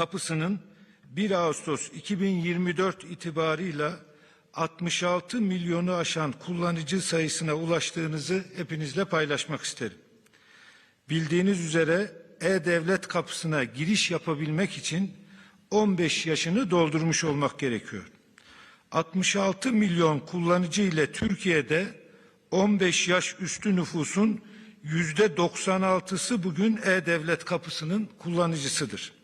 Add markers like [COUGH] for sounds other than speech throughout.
kapısının 1 Ağustos 2024 itibarıyla 66 milyonu aşan kullanıcı sayısına ulaştığınızı hepinizle paylaşmak isterim. Bildiğiniz üzere e-devlet kapısına giriş yapabilmek için 15 yaşını doldurmuş olmak gerekiyor. 66 milyon kullanıcı ile Türkiye'de 15 yaş üstü nüfusun yüzde 96'sı bugün e-devlet kapısının kullanıcısıdır.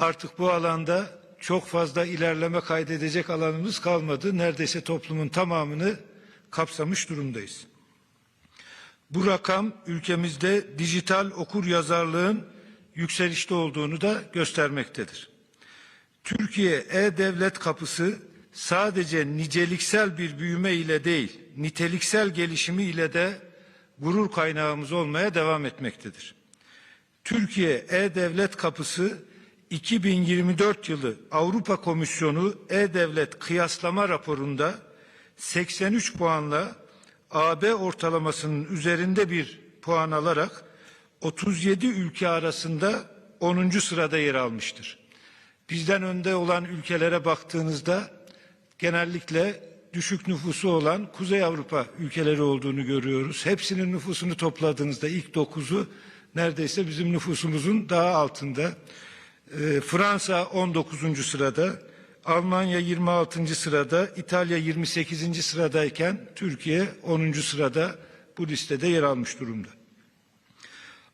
Artık bu alanda çok fazla ilerleme kaydedecek alanımız kalmadı. Neredeyse toplumun tamamını kapsamış durumdayız. Bu rakam ülkemizde dijital okur yazarlığın yükselişte olduğunu da göstermektedir. Türkiye e-devlet kapısı sadece niceliksel bir büyüme ile değil, niteliksel gelişimi ile de gurur kaynağımız olmaya devam etmektedir. Türkiye e-devlet kapısı 2024 yılı Avrupa Komisyonu e-devlet kıyaslama raporunda 83 puanla AB ortalamasının üzerinde bir puan alarak 37 ülke arasında 10. sırada yer almıştır. Bizden önde olan ülkelere baktığınızda genellikle düşük nüfusu olan Kuzey Avrupa ülkeleri olduğunu görüyoruz. Hepsinin nüfusunu topladığınızda ilk dokuzu neredeyse bizim nüfusumuzun daha altında. Ee, Fransa 19. sırada, Almanya 26. sırada, İtalya 28. sıradayken Türkiye 10. sırada bu listede yer almış durumda.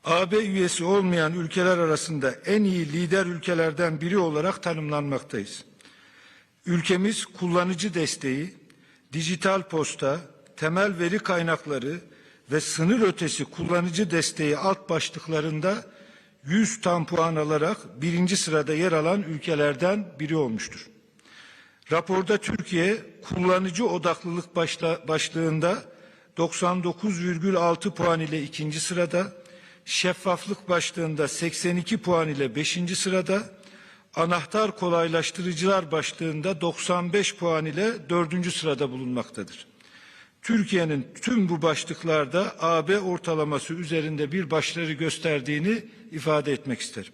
AB üyesi olmayan ülkeler arasında en iyi lider ülkelerden biri olarak tanımlanmaktayız. Ülkemiz kullanıcı desteği, dijital posta, temel veri kaynakları ve sınır ötesi kullanıcı desteği alt başlıklarında 100 tam puan alarak birinci sırada yer alan ülkelerden biri olmuştur. Raporda Türkiye kullanıcı odaklılık başla, başlığında 99,6 puan ile ikinci sırada, şeffaflık başlığında 82 puan ile beşinci sırada, anahtar kolaylaştırıcılar başlığında 95 puan ile dördüncü sırada bulunmaktadır. Türkiye'nin tüm bu başlıklarda AB ortalaması üzerinde bir başarı gösterdiğini ifade etmek isterim.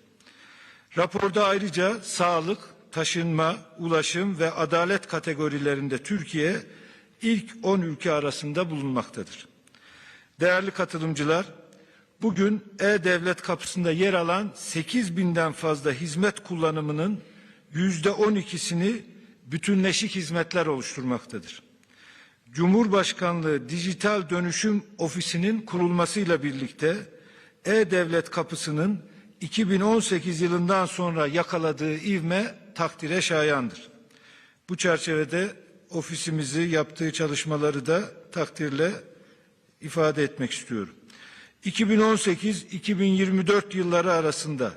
Raporda ayrıca sağlık, taşınma, ulaşım ve adalet kategorilerinde Türkiye ilk 10 ülke arasında bulunmaktadır. Değerli katılımcılar, bugün e-devlet kapısında yer alan 8 binden fazla hizmet kullanımının yüzde 12'sini bütünleşik hizmetler oluşturmaktadır. Cumhurbaşkanlığı Dijital Dönüşüm Ofisi'nin kurulmasıyla birlikte e-devlet kapısının 2018 yılından sonra yakaladığı ivme takdire şayandır. Bu çerçevede ofisimizi yaptığı çalışmaları da takdirle ifade etmek istiyorum. 2018-2024 yılları arasında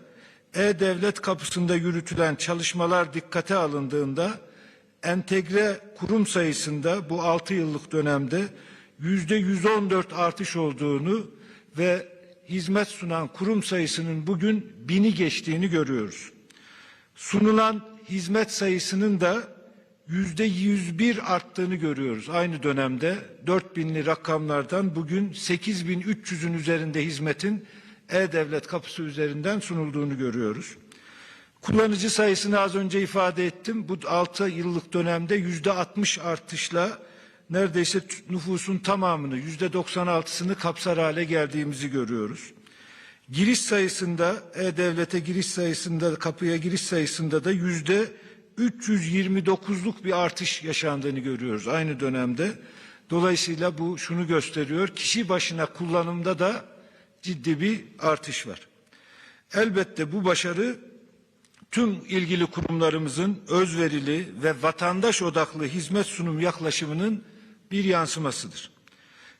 e-devlet kapısında yürütülen çalışmalar dikkate alındığında entegre kurum sayısında bu 6 yıllık dönemde yüzde 114 artış olduğunu ve hizmet sunan kurum sayısının bugün bini geçtiğini görüyoruz. Sunulan hizmet sayısının da yüzde 101 arttığını görüyoruz. Aynı dönemde 4000'li rakamlardan bugün 8300'ün üzerinde hizmetin e-devlet kapısı üzerinden sunulduğunu görüyoruz. Kullanıcı sayısını az önce ifade ettim. Bu 6 yıllık dönemde yüzde 60 artışla neredeyse nüfusun tamamını yüzde 96'sını kapsar hale geldiğimizi görüyoruz. Giriş sayısında e-devlete giriş sayısında kapıya giriş sayısında da yüzde 329'luk bir artış yaşandığını görüyoruz aynı dönemde. Dolayısıyla bu şunu gösteriyor. Kişi başına kullanımda da ciddi bir artış var. Elbette bu başarı tüm ilgili kurumlarımızın özverili ve vatandaş odaklı hizmet sunum yaklaşımının bir yansımasıdır.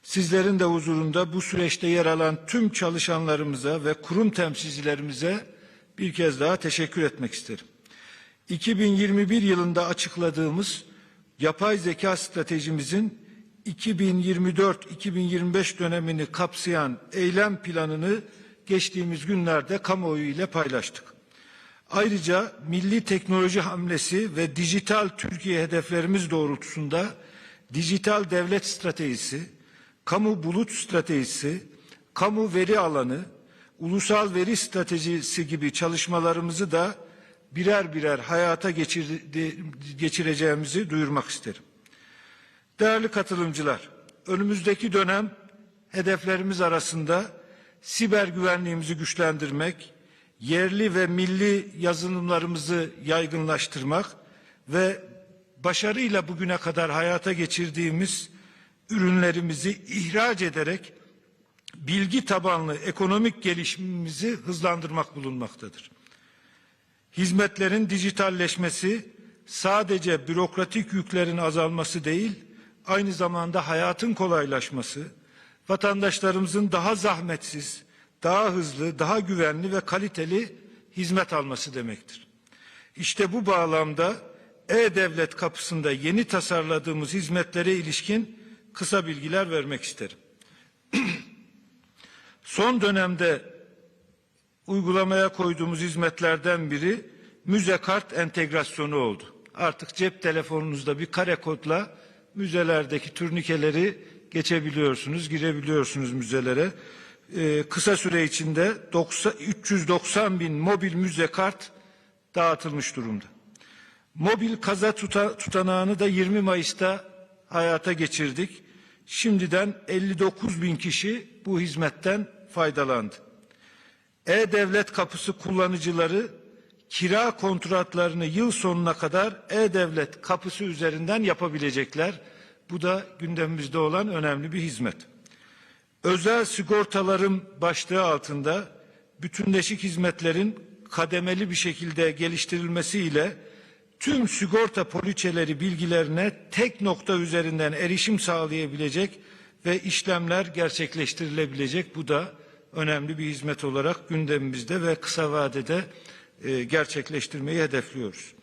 Sizlerin de huzurunda bu süreçte yer alan tüm çalışanlarımıza ve kurum temsilcilerimize bir kez daha teşekkür etmek isterim. 2021 yılında açıkladığımız yapay zeka stratejimizin 2024-2025 dönemini kapsayan eylem planını geçtiğimiz günlerde kamuoyu ile paylaştık. Ayrıca milli teknoloji hamlesi ve dijital Türkiye hedeflerimiz doğrultusunda dijital devlet stratejisi, kamu bulut stratejisi, kamu veri alanı, ulusal veri stratejisi gibi çalışmalarımızı da birer birer hayata geçireceğimizi duyurmak isterim. Değerli katılımcılar, önümüzdeki dönem hedeflerimiz arasında siber güvenliğimizi güçlendirmek, yerli ve milli yazılımlarımızı yaygınlaştırmak ve başarıyla bugüne kadar hayata geçirdiğimiz ürünlerimizi ihraç ederek bilgi tabanlı ekonomik gelişimimizi hızlandırmak bulunmaktadır. Hizmetlerin dijitalleşmesi sadece bürokratik yüklerin azalması değil, aynı zamanda hayatın kolaylaşması, vatandaşlarımızın daha zahmetsiz, daha hızlı, daha güvenli ve kaliteli hizmet alması demektir. İşte bu bağlamda e-devlet kapısında yeni tasarladığımız hizmetlere ilişkin kısa bilgiler vermek isterim. [CLEARS THROAT] Son dönemde uygulamaya koyduğumuz hizmetlerden biri müze kart entegrasyonu oldu. Artık cep telefonunuzda bir kare kodla müzelerdeki turnikeleri geçebiliyorsunuz, girebiliyorsunuz müzelere. Ee, kısa süre içinde 90, 390 bin mobil müze kart dağıtılmış durumda. Mobil kaza tuta, tutanağını da 20 Mayıs'ta hayata geçirdik. Şimdiden 59 bin kişi bu hizmetten faydalandı. E-Devlet kapısı kullanıcıları kira kontratlarını yıl sonuna kadar E-Devlet kapısı üzerinden yapabilecekler. Bu da gündemimizde olan önemli bir hizmet. Özel sigortalarım başlığı altında bütünleşik hizmetlerin kademeli bir şekilde geliştirilmesiyle tüm sigorta poliçeleri bilgilerine tek nokta üzerinden erişim sağlayabilecek ve işlemler gerçekleştirilebilecek. Bu da önemli bir hizmet olarak gündemimizde ve kısa vadede e, gerçekleştirmeyi hedefliyoruz.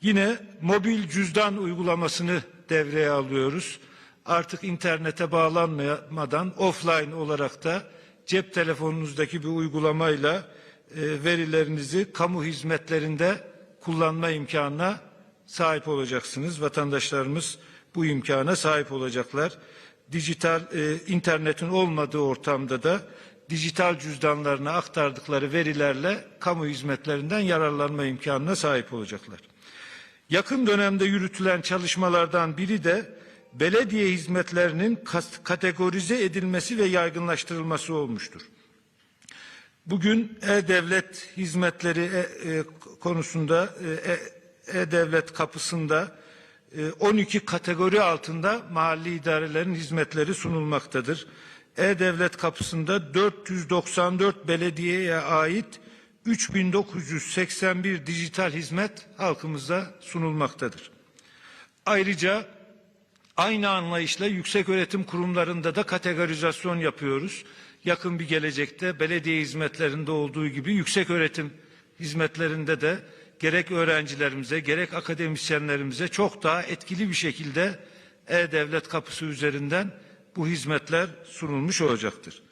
Yine mobil cüzdan uygulamasını devreye alıyoruz. Artık internete bağlanmadan offline olarak da cep telefonunuzdaki bir uygulamayla e, verilerinizi kamu hizmetlerinde kullanma imkanına sahip olacaksınız. Vatandaşlarımız bu imkana sahip olacaklar. Dijital e, internetin olmadığı ortamda da dijital cüzdanlarına aktardıkları verilerle kamu hizmetlerinden yararlanma imkanına sahip olacaklar. Yakın dönemde yürütülen çalışmalardan biri de belediye hizmetlerinin kategorize edilmesi ve yaygınlaştırılması olmuştur. Bugün e-devlet hizmetleri e, e, konusunda e, e-devlet kapısında e, 12 kategori altında mahalli idarelerin hizmetleri sunulmaktadır. E-devlet kapısında 494 belediyeye ait 3981 dijital hizmet halkımıza sunulmaktadır. Ayrıca aynı anlayışla yüksek öğretim kurumlarında da kategorizasyon yapıyoruz. Yakın bir gelecekte belediye hizmetlerinde olduğu gibi yüksek öğretim hizmetlerinde de gerek öğrencilerimize gerek akademisyenlerimize çok daha etkili bir şekilde e-devlet kapısı üzerinden bu hizmetler sunulmuş olacaktır.